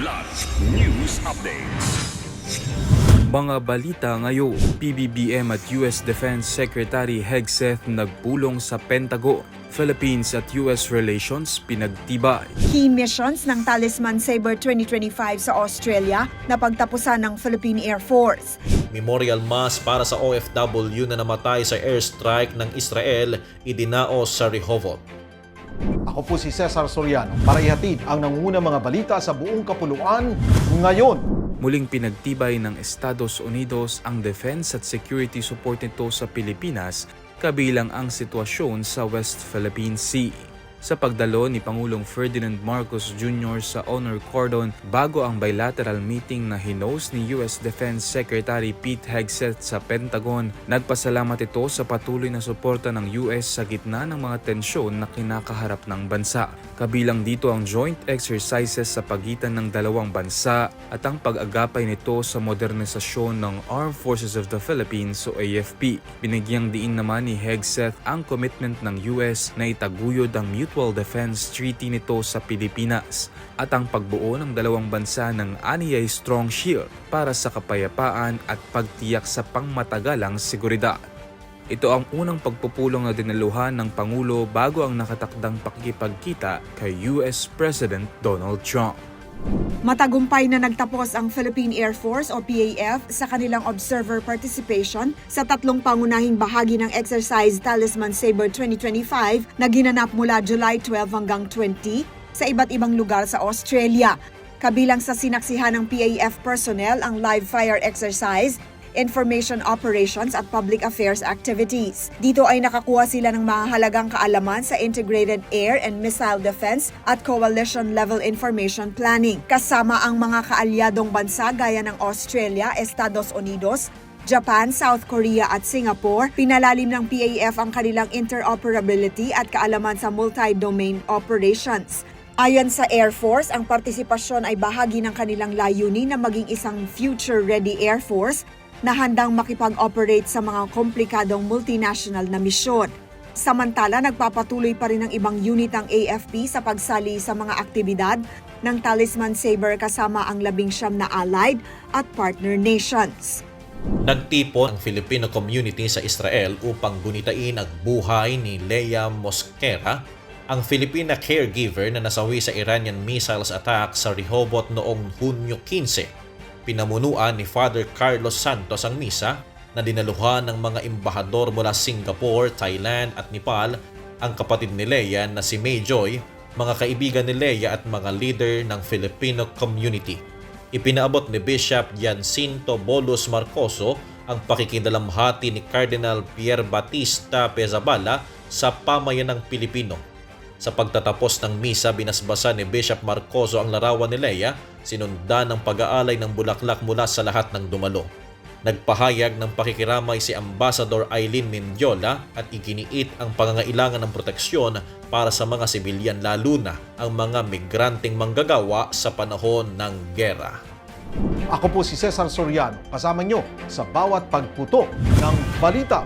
Kidlat News Updates. Mga balita ngayon, PBBM at US Defense Secretary Hegseth nagpulong sa Pentagon. Philippines at US relations pinagtibay. Key missions ng Talisman Sabre 2025 sa Australia na pagtapusan ng Philippine Air Force. Memorial Mass para sa OFW na namatay sa airstrike ng Israel idinaos sa Rehovot. Ako po si Cesar Soriano para ihatid ang nangungunang mga balita sa buong kapuluan ngayon. Muling pinagtibay ng Estados Unidos ang defense at security support nito sa Pilipinas kabilang ang sitwasyon sa West Philippine Sea. Sa pagdalo ni Pangulong Ferdinand Marcos Jr. sa Honor Cordon bago ang bilateral meeting na hinost ni US Defense Secretary Pete Hegseth sa Pentagon, nagpasalamat ito sa patuloy na suporta ng US sa gitna ng mga tensyon na kinakaharap ng bansa. Kabilang dito ang joint exercises sa pagitan ng dalawang bansa at ang pag-agapay nito sa modernisasyon ng Armed Forces of the Philippines o AFP. Binigyang diin naman ni Hegseth ang commitment ng US na itaguyod ang Mutual Defense Treaty nito sa Pilipinas at ang pagbuo ng dalawang bansa ng Aniyay Strong Shield para sa kapayapaan at pagtiyak sa pangmatagalang seguridad. Ito ang unang pagpupulong na dinaluhan ng Pangulo bago ang nakatakdang pakikipagkita kay US President Donald Trump. Matagumpay na nagtapos ang Philippine Air Force o PAF sa kanilang observer participation sa tatlong pangunahing bahagi ng exercise Talisman Sabre 2025 na ginanap mula July 12 hanggang 20 sa iba't ibang lugar sa Australia. Kabilang sa sinaksihan ng PAF personnel ang live fire exercise information operations at public affairs activities. Dito ay nakakuha sila ng mahalagang kaalaman sa integrated air and missile defense at coalition-level information planning. Kasama ang mga kaalyadong bansa gaya ng Australia, Estados Unidos, Japan, South Korea at Singapore, pinalalim ng PAF ang kanilang interoperability at kaalaman sa multi-domain operations. Ayon sa Air Force, ang partisipasyon ay bahagi ng kanilang layunin na maging isang future-ready Air Force na handang makipag-operate sa mga komplikadong multinational na misyon. Samantala, nagpapatuloy pa rin ang ibang unit ng AFP sa pagsali sa mga aktibidad ng Talisman Sabre kasama ang labing siyam na allied at partner nations. Nagtipon ang Filipino community sa Israel upang gunitain ang buhay ni Leia Mosquera, ang Filipina caregiver na nasawi sa Iranian missiles attack sa Rehoboth noong Hunyo 15. Pinamunuan ni Father Carlos Santos ang misa na dinaluhan ng mga embahador mula Singapore, Thailand at Nepal ang kapatid ni Leia na si May Joy, mga kaibigan ni Leia at mga leader ng Filipino community. Ipinaabot ni Bishop Jacinto Bolos Marcoso ang pakikindalamhati ni Cardinal Pierre Batista Pezabala sa pamayanang Pilipino. Sa pagtatapos ng misa, binasbasa ni Bishop Marcoso ang larawan ni Leia, sinundan ng pag-aalay ng bulaklak mula sa lahat ng dumalo. Nagpahayag ng pakikiramay si Ambassador Eileen Mendiola at iginiit ang pangangailangan ng proteksyon para sa mga sibilyan lalo na ang mga migranteng manggagawa sa panahon ng gera. Ako po si Cesar Soriano, kasama nyo sa bawat pagputo ng balita.